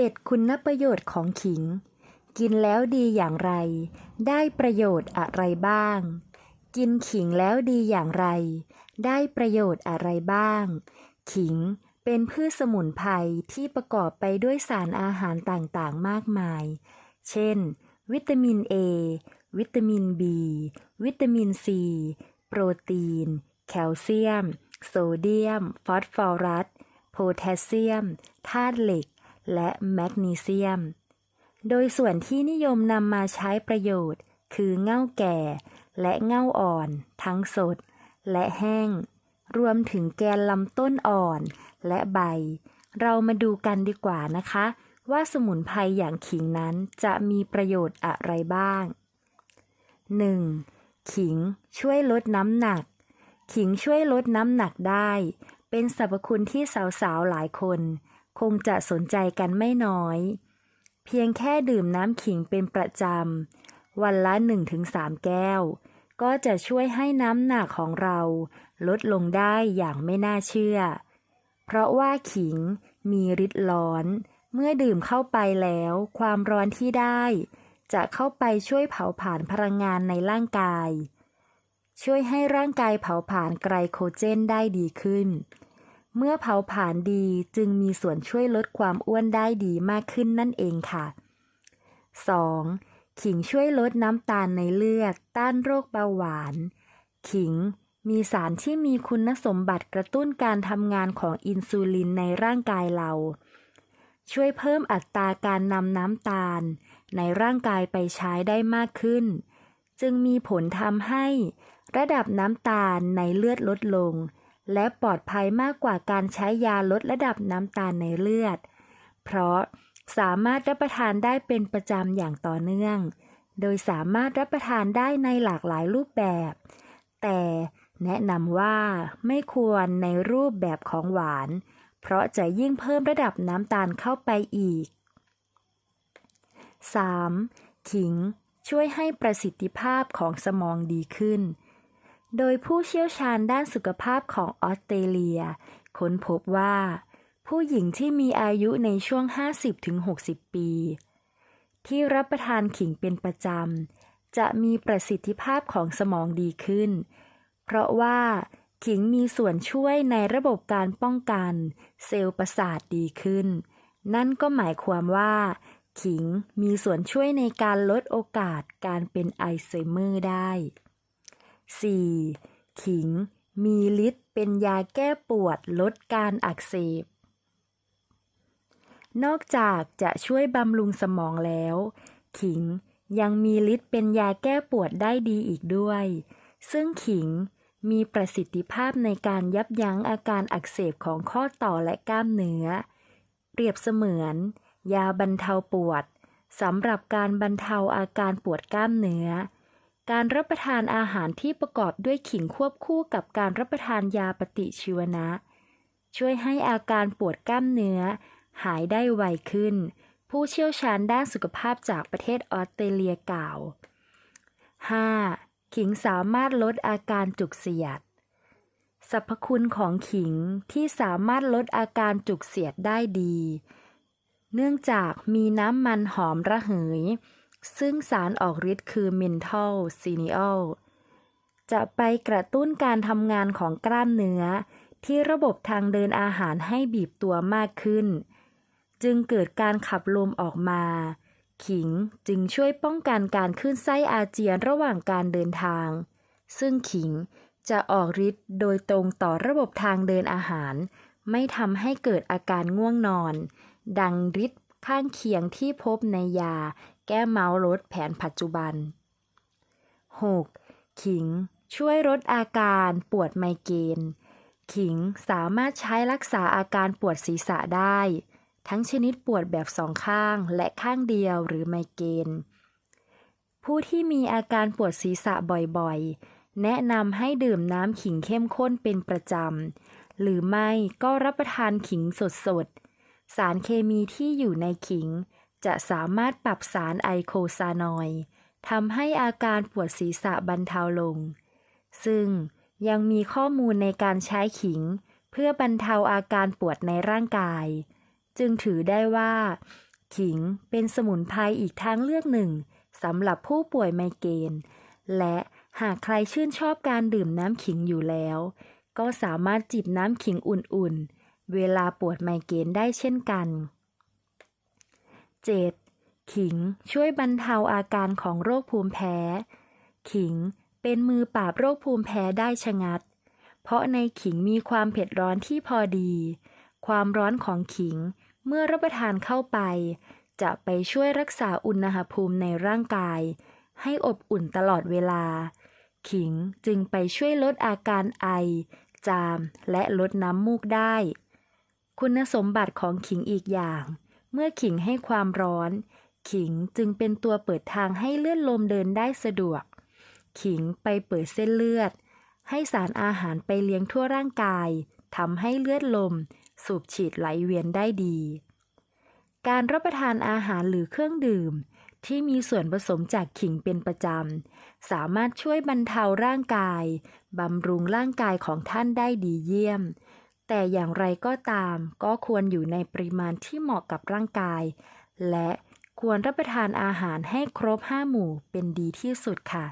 7. คุณประโยชน์ของขิง กินแล้วดีอย่างไร ได้ประโยชน์อะไรบ้าง กินขิงแล้วดีอย่างไร ได้ประโยชน์อะไรบ้าง ขิงเป็นพืชสมุนไพรที่ประกอบไปด้วยสารอาหารต่างๆ มากมาย เช่น วิตามิน A วิตามิน B วิตามิน C โปรตีน แคลเซียม โซเดียม ฟอสฟอรัส โพแทสเซียม ธาตุเหล็ก และแมกนีเซียม โดยส่วนที่นิยมนำมาใช้ประโยชน์ คือเง่าแก่ และเง่าอ่อน ทั้งสด และแห้ง รวมถึงแกนลำต้นอ่อนและใบ เรามาดูกันดีกว่านะคะ ว่าสมุนไพรอย่างขิงนั้นจะมีประโยชน์อะไรบ้าง 1. ขิงช่วยลดน้ำหนัก ขิงช่วยลดน้ำหนักได้ เป็นสรรพคุณที่สาวๆหลายคน คงจะสนใจกันไม่น้อย เพียงแค่ดื่มน้ำขิงเป็นประจำ วันละ 1-3 แก้ว ก็จะช่วยให้น้ำหนักของเรา ลดลงได้อย่างไม่น่าเชื่อ เพราะว่าขิงมีฤทธิ์ร้อน เมื่อดื่มเข้าไปแล้ว ความร้อนที่ได้ จะเข้าไปช่วยเผาผลาญพลังงานในร่างกาย ช่วยให้ร่างกายเผาผลาญไกลโคเจนได้ดีขึ้น เมื่อเผาผลาญดีจึงมีส่วนช่วยลดความอ้วนได้ดีมากขึ้นนั่นเองค่ะ 2. ขิงช่วยลดน้ำตาลในเลือดต้านโรคเบาหวาน ขิงมีสารที่มีคุณสมบัติกระตุ้นการทำงานของอินซูลินในร่างกายเรา ช่วยเพิ่มอัตราการนำน้ำตาล ในร่างกายไปใช้ได้มากขึ้น จึงมีผลทำให้ ระดับน้ำตาลในเลือดลดลง และปลอดภัยมากกว่าการใช้ยาลดระดับน้ำตาลในเลือด เพราะสามารถรับประทานได้เป็นประจำอย่างต่อเนื่อง โดยสามารถรับประทานได้ในหลากหลายรูปแบบ แต่แนะนำว่าไม่ควรในรูปแบบของหวาน เพราะจะยิ่งเพิ่มระดับน้ำตาลเข้าไปอีก 3. ขิงช่วยให้ประสิทธิภาพของสมองดีขึ้น โดยผู้เชี่ยวชาญด้านสุขภาพของออสเตรเลีย ค้นพบว่า ผู้หญิงที่มีอายุในช่วง 50-60 ปี ที่รับประทานขิงเป็นประจำ จะมีประสิทธิภาพของสมองดีขึ้น เพราะว่าขิงมีส่วนช่วยในระบบการป้องกัน เซลล์ประสาทดีขึ้น นั่นก็หมายความว่า ขิงมีส่วนช่วยในการลดโอกาสการเป็นไอลไซเมอร์ได้ 4. ขิง มีฤทธิ์เป็นยาแก้ปวดลดการอักเสบ นอกจากจะช่วยบำรุงสมองแล้ว ขิงยังมีฤทธิ์เป็นยาแก้ปวดได้ดีอีกด้วย ซึ่งขิงมีประสิทธิภาพในการยับยั้งอาการอักเสบของข้อต่อและกล้ามเนื้อ เปรียบเสมือน ยาบรรเทาปวดสำหรับการบรรเทาอาการปวดกล้ามเนื้อ การรับประทานอาหารที่ประกอบด้วยขิงควบคู่กับการรับประทานยาปฏิชีวนะ ช่วยให้อาการปวดกล้ามเนื้อ หายได้ไวขึ้น ผู้เชี่ยวชาญด้านสุขภาพจากประเทศออสเตรเลียกล่าว 5. ขิงสามารถลดอาการจุกเสียดสรรพคุณของขิงที่สามารถลดอาการจุกเสียดได้ดี เนื่องจากมีน้ำมันหอมระเหย ซึ่งสารออกฤทธิ์คือเมนทอลซีเนิอลจะไปกระตุ้นการทำงานของกล้ามเนื้อ ที่ระบบทางเดินอาหารให้บีบตัวมากขึ้น จึงเกิดการขับลมออกมา ขิงจึงช่วยป้องกันการขึ้นไส้อาเจียนระหว่างการเดินทาง ซึ่งขิงจะออกฤทธิ์โดยตรงต่อระบบทางเดินอาหาร ไม่ทำให้เกิดอาการง่วงนอน ดังฤทธิ์ข้างเคียงที่พบในยา ก้เมาลดแผนปัจจุบัน 6. ขิง ช่วยลดอาการปวดไมเกรนขิงสามารถใช้รักษาอาการปวดศีรษะได้ ทั้งชนิดปวดแบบสองข้างและข้างเดียวหรือไมเกรนผู้ที่มีอาการปวดศีรษะบ่อยๆ แนะนำให้ดื่มน้ำขิงเข้มข้นเป็นประจำ หรือไม่ก็รับประทานขิงสดๆ สารเคมีที่อยู่ในขิง จะสามารถปรับสารไอโคซานอยด์ทำให้อาการปวดศีรษะบรรเทาลง ซึ่งยังมีข้อมูลในการใช้ขิง เพื่อบรรเทาอาการปวดในร่างกาย จึงถือได้ว่า ขิงเป็นสมุนไพรอีกทางเลือกหนึ่งสำหรับผู้ป่วยไมเกรนและหากใครชื่นชอบการดื่มน้ำขิงอยู่แล้ว ก็สามารถจิบน้ำขิงอุ่นๆ เวลาปวดไมเกรนได้เช่นกัน 7. ขิงช่วยบรรเทาอาการของโรคภูมิแพ้ ขิงเป็นมือปราบโรคภูมิแพ้ได้ชะงัด เพราะในขิงมีความเผ็ดร้อนที่พอดี ความร้อนของขิงเมื่อรับประทานเข้าไป จะไปช่วยรักษาอุณหภูมิในร่างกาย ให้อบอุ่นตลอดเวลา ขิงจึงไปช่วยลดอาการไอ จาม และลดน้ำมูกได้ คุณสมบัติของขิงอีกอย่าง เมื่อขิงให้ความร้อน ขิงจึงเป็นตัวเปิดทางให้เลือดลมเดินได้สะดวก ขิงไปเปิดเส้นเลือด ให้สารอาหารไปเลี้ยงทั่วร่างกายทำให้เลือดลม สูบฉีดไหลเวียนได้ดี การรับประทานอาหารหรือเครื่องดื่ม ที่มีส่วนผสมจากขิงเป็นประจำ สามารถช่วยบรรเทาร่างกายบำรุงร่างกายของท่านได้ดีเยี่ยม แต่อย่างไรก็ตาม ก็ควรอยู่ในปริมาณที่เหมาะกับร่างกาย และควรรับประทานอาหารให้ครบห้าหมู่เป็นดีที่สุดค่ะ